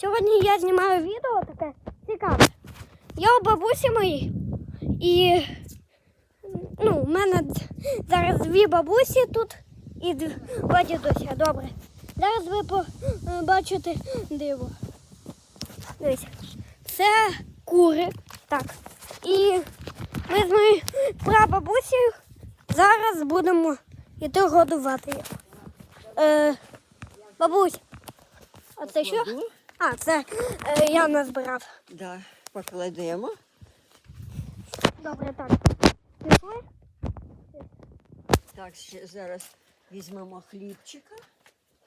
Сьогодні я знімаю відео таке цікаве. Я у бабусі моїй і ну, у мене зараз дві бабусі тут і два дідуся. Добре. Зараз ви побачите диво. Дивіться. Це кури. Так. І ми з моєю прабабусею зараз будемо йти годувати їх. Е, бабусь, а це що? А, це е, я назбирав. Да, покладемо. Добре, так. Пішли? Так, ще зараз візьмемо хлібчика.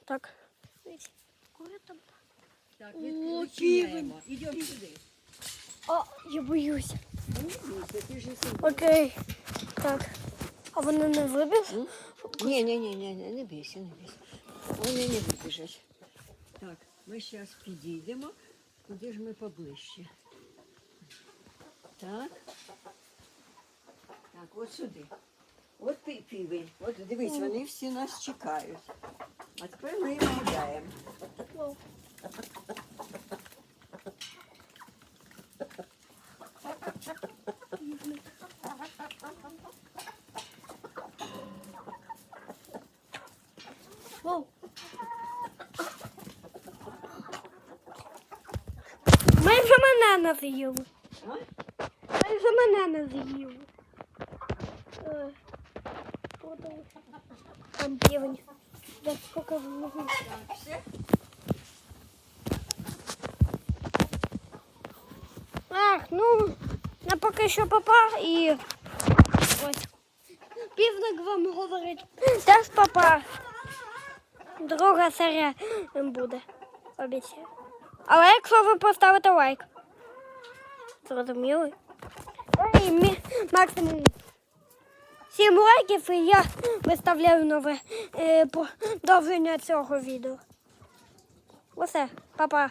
Так. Кури там. Так, О, відчиняємо. Ідемо сюди. О, я ти ж сам. Окей. Так. А вони не вибіг? Ні, ні, ні, ні, ні, не бійся, не бійся. Вони не вибіжать. Так, ми зараз підійдемо. Куди ж ми поближче? Так. Так, от сюди. От пі- півень. От дивись, вони всі нас чекають. А тепер ми їм гуляємо. Вау. Майже мене не з'їли. А? Майже мене не з'їли. Е, хто там? Там півень. Я скільки зможу. Так, все. Ах, ну, я поки що папа і ось. Півник вам говорить. Теж папа. Друга серія буде. Обіцяю. Але якщо ви поставите лайк. Зрозуміли? Ой, мі... максимум. Сім лайків і я виставляю нове е, продовження цього відео. Усе, папа.